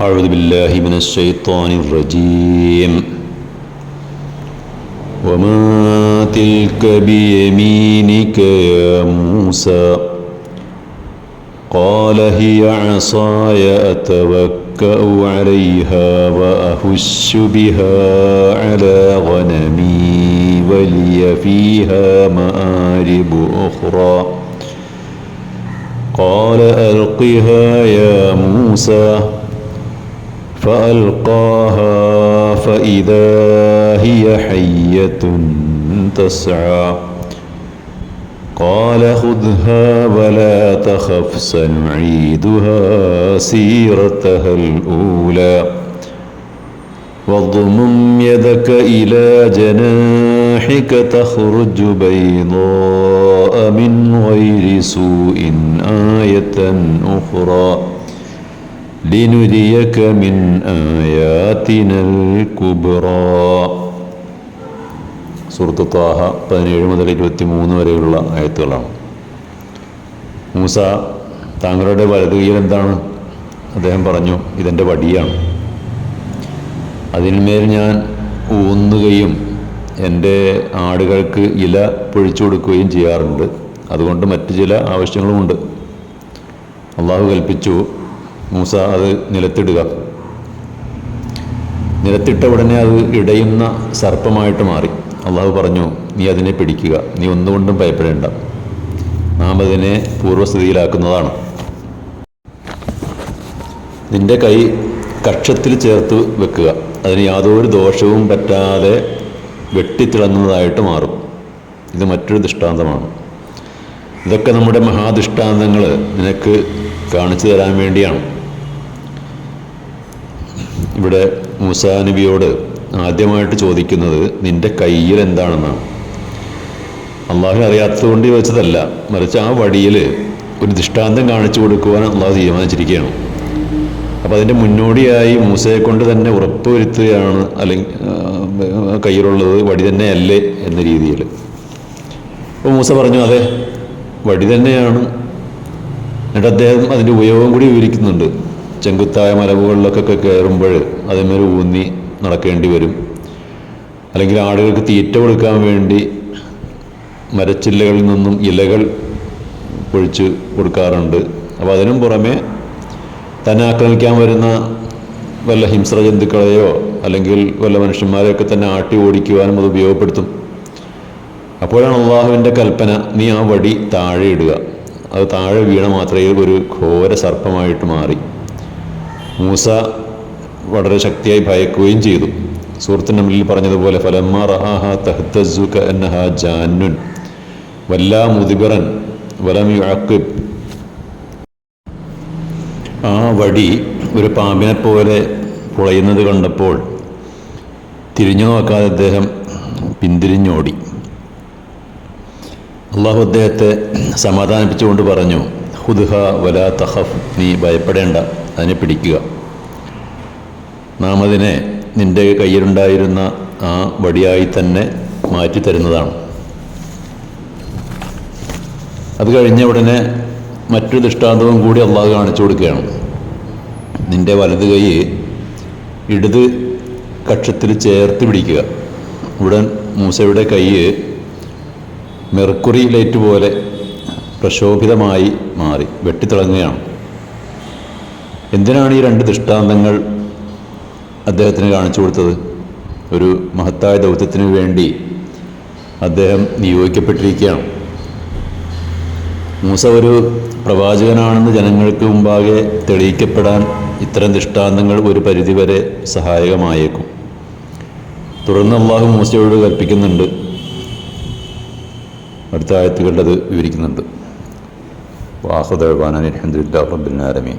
أعوذ بالله من الشيطان الرجيم. وما تلك بيمينك يا موسى؟ قال هي عصاي أتوكأ عليها وأهش بها على غنمي ولي فيها مآرب أخرى. قال ألقها يا موسى. فألقاها فإذا هي حية تسعى. قال خذها ولا تخف سنعيدها سيرتها الأولى. واضمم يدك إلى جناحك تخرج بيضاء من غير سوء آية أخرى. لنريك من آياتنا الكبرى സുഹൃത്ത് താഹ പതിനേഴ് മുതൽ ഇരുപത്തി മൂന്ന് വരെയുള്ള ആയത്തുകളാണ് മൂസ താങ്കളുടെ വലത് കൈയിൽ എന്താണ് അദ്ദേഹം പറഞ്ഞു ഇതെൻ്റെ വടിയാണ് അതിന്മേൽ ഞാൻ ഊന്നുകയും എൻ്റെ ആടുകൾക്ക് ഇല പൊഴിച്ചു കൊടുക്കുകയും ചെയ്യാറുണ്ട് അതുകൊണ്ട് മറ്റു ചില ആവശ്യങ്ങളുമുണ്ട് അള്ളാഹു കൽപ്പിച്ചു മൂസ അത് നിലത്തിടുക. നിലത്തിട്ട ഉടനെ അത് ഇടയുന്ന സർപ്പമായിട്ട് മാറി. അള്ളാഹു പറഞ്ഞു നീ അതിനെ പിടിക്കുക. നീ ഒന്നുകൊണ്ടും ഭയപ്പെടേണ്ട. നാം അതിനെ പൂർവസ്ഥിതിയിലാക്കുന്നതാണ്. നിന്റെ കൈ കക്ഷത്തിൽ ചേർത്ത് വെക്കുക. അതിന് യാതൊരു ദോഷവും പറ്റാതെ വെട്ടിത്തിളങ്ങുന്നതായിട്ട് മാറും. ഇത് മറ്റൊരു ദൃഷ്ടാന്തമാണ്. ഇതൊക്കെ നമ്മുടെ മഹാദൃഷ്ടാന്തങ്ങൾ നിനക്ക് കാണിച്ചു തരാൻ വേണ്ടിയാണ്. ഇവിടെ മൂസാ നബിയോട് ആദ്യമായിട്ട് ചോദിക്കുന്നത് നിന്റെ കയ്യിൽ എന്താണെന്നാണ് അള്ളാഹു അറിയാത്തതുകൊണ്ട് ചോദിച്ചതല്ല മറിച്ച് ആ വഴിയിൽ ഒരു ദൃഷ്ടാന്തം കാണിച്ചു കൊടുക്കുവാൻ അള്ളാഹു തീരുമാനിച്ചിരിക്കുകയാണ്. അപ്പോൾ അതിന്റെ മുന്നോടിയായി മൂസയെ കൊണ്ട് തന്നെ ഉറപ്പുവരുത്തുകയാണ് അല്ലെങ്കിൽ കയ്യിലുള്ളത് വടി തന്നെ അല്ലേ എന്ന രീതിയിൽ. അപ്പോൾ മൂസ പറഞ്ഞു അതെ വടി തന്നെയാണ്. എന്നിട്ട് അദ്ദേഹം അതിന്റെ ഉപയോഗം കൂടി വിവരിക്കുന്നുണ്ട്. ചെങ്കുത്തായ മലവുകളിലൊക്കെ കയറുമ്പോൾ അതിന്മേൽ ഊന്നി നടക്കേണ്ടി വരും. അല്ലെങ്കിൽ ആടുകൾക്ക് തീറ്റ കൊടുക്കാൻ വേണ്ടി മരച്ചില്ലകളിൽ നിന്നും ഇലകൾ പൊഴിച്ച് കൊടുക്കാറുണ്ട്. അപ്പോൾ അതിനും പുറമെ തന്നെ ആക്രമിക്കാൻ വരുന്ന വല്ല ഹിംസ്ര ജന്തുക്കളെയോ അല്ലെങ്കിൽ വല്ല മനുഷ്യന്മാരെയൊക്കെ തന്നെ ആട്ടി ഓടിക്കുവാനും അത് ഉപയോഗപ്പെടുത്തും. അപ്പോഴാണ് അള്ളാഹുവിന്റെ കൽപ്പന നീ ആ വടി താഴെ ഇടുക. അത് താഴെ വീണ മാത്രമേ ഒരു ഘോര സർപ്പമായിട്ട് മാറി. മൂസ വളരെ ശക്തിയായി ഭയക്കുകയും ചെയ്തു. സുഹൃത്തിന്റെ മുന്നിൽ പറഞ്ഞതുപോലെ ജാനുൻ വല്ലാ മുതിബറൻ വലം ആ വടി ഒരു പാമ്പിനെ പോലെ പുളയുന്നത് കണ്ടപ്പോൾ തിരിഞ്ഞു നോക്കാതെ അദ്ദേഹം പിന്തിരിഞ്ഞോടി. അള്ളാഹു അദ്ദേഹത്തെ സമാധാനിപ്പിച്ചുകൊണ്ട് പറഞ്ഞു ഹുദ്ഹ വലാ തഹഫ് നീ ഭയപ്പെടേണ്ട. അതിനെ പിടിക്കുക. നാം അതിനെ നിന്റെ കയ്യിലുണ്ടായിരുന്ന ആ വടിയായി തന്നെ മാറ്റി തരുന്നതാണ്. അത് കഴിഞ്ഞ ഉടനെ മറ്റൊരു ദൃഷ്ടാന്തവും കൂടി അള്ളാഹ് കാണിച്ചു കൊടുക്കുകയാണ്. നിന്റെ വലത് കൈ ഇടത് കക്ഷത്തിൽ ചേർത്ത് പിടിക്കുക. ഉടൻ മൂസയുടെ കൈ മെർക്കുറി ലൈറ്റ് പോലെ പ്രശോഭിതമായി മാറി വെട്ടിത്തിളങ്ങുകയാണ്. എന്തിനാണ് ഈ രണ്ട് ദൃഷ്ടാന്തങ്ങൾ അദ്ദേഹത്തിന് കാണിച്ചു കൊടുത്തത്? ഒരു മഹത്തായ ദൗത്യത്തിന് വേണ്ടി അദ്ദേഹം നിയോഗിക്കപ്പെട്ടിരിക്കുകയാണ്. മൂസ ഒരു പ്രവാചകനാണെന്ന് ജനങ്ങൾക്ക് മുമ്പാകെ തെളിയിക്കപ്പെടാൻ ഇത്തരം ദൃഷ്ടാന്തങ്ങൾ ഒരു പരിധിവരെ സഹായകമായേക്കും. തുടർന്ന് അള്ളാഹു മൂസയോട് കൽപ്പിക്കുന്നുണ്ട്. അടുത്ത ആയത്തുകളുടെ അത് വിവരിക്കുന്നുണ്ട്. വാഹുദാൻ അലഹദില്ല റബ്ബിൻ ആലമീൻ.